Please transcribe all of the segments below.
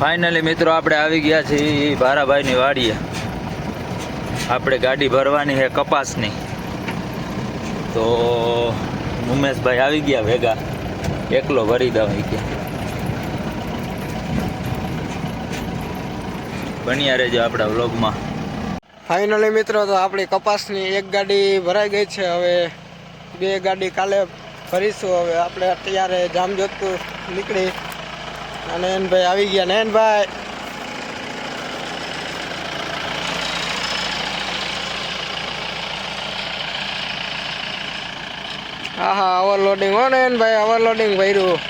Finally મિત્રો આપણે આવી ગયા છીએ ભારાભાઈની વાડીએ. આપણે ગાડી ભરવાની છે કપાસની. તો ઉમેશભાઈ આવી ગયા ભેગા. એકલો ભરી દઉં ગયા બન્યા રહેજો આપણા વ્લોગમાં. ફાઇનલી મિત્રો તો આપણી કપાસની એક ગાડી ભરાઈ ગઈ છે. હવે બે ગાડી કાલે ભરીશું. હવે આપણે અત્યારે જામજોધપુર નીકળી નયનભાઈ આવી ગયા. નયનભાઈ હા હા ઓવરલોડિંગ હો નયનભાઈ ઓવરલોડિંગ ભર્યું.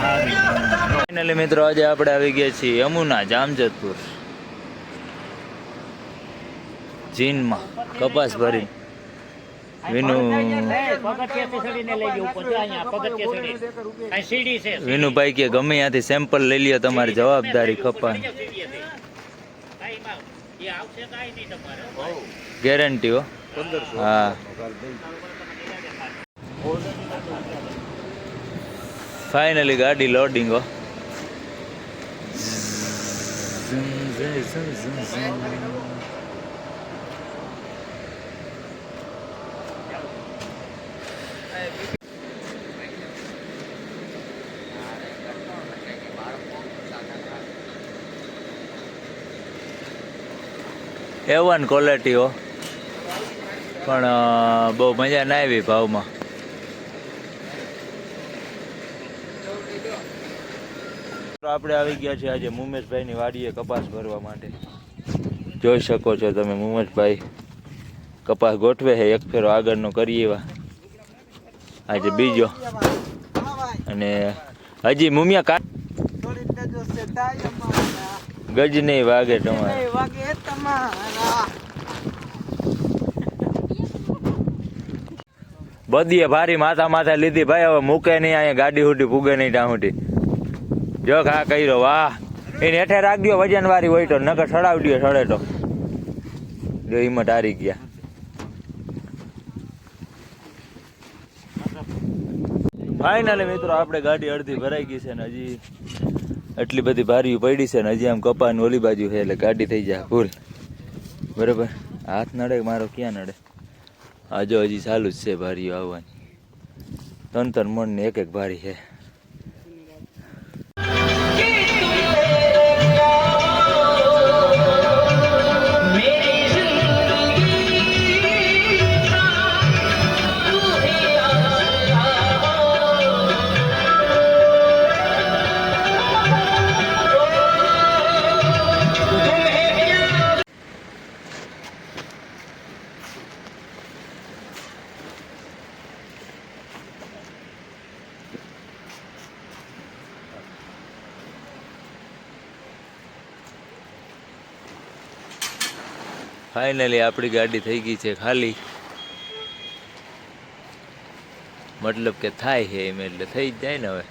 ફાઇનલી મિત્રો આજે આપણે આવી ગયા છીએ યમુના જામજતપુર જીનમાં કપાસ ભરી. વિનુભાઈ કે ગમે ત્યાંથી સેમ્પલ લઈ લ્યો તમારી જવાબદારી કપાસ. ગેરંટી હો. ફાઇનલી ગાડી લોડિંગ એવન ક્વોલિટી હો. પણ બહુ મજા ના આવી ભાવમાં. આપણે આવી ગયા છે આજે મુમેશભાઈની વાડીએ કપાસ ભરવા માટે. જોઈ શકો છો તમે મુમેશભાઈ. કપાસ ગોઠવે છે એક ફેરો આગળનો કરીએ એવા. આજે બીજો. અને હજી મુમિયા કા ગજ નહીં વાગે તમારે વાગે તમારા બધીએ ભારી માથા માથા લીધી. ભાઈ, હવે મૂકે નહીં, અહીંયા ગાડી હુટી ફૂગે નહીં ત્યાં હુટી જો ખા કર્યો, વાહ. એને હેઠે રાખજો વજન વાળી હોય તો, નકર સડાવડ્યો સડે તો. જો હિંમત હારી ગયા. ફાઇનલી મિત્રો, આપણે ગાડી અડધી ભરાઈ ગઈ છે ને હજી. એટલી બધી ભારી પડી છે ને હજી આમ કપાની ઓલી બાજુ છે, એટલે ગાડી થઈ જાય, ભૂલ. બરોબર? હાથ નડે મારો ક્યાં નડે? આ જો હજી ચાલુ જ છે ભારીઓ આવવાની. ત્રણ ત્રણ મણ એક એક ભારી છે. ફાઇનલી આપણી ગાડી થઈ ગઈ છે ખાલી. મતલબ કે થાય છે એમ એટલે થઈ જ જાય ને હવે.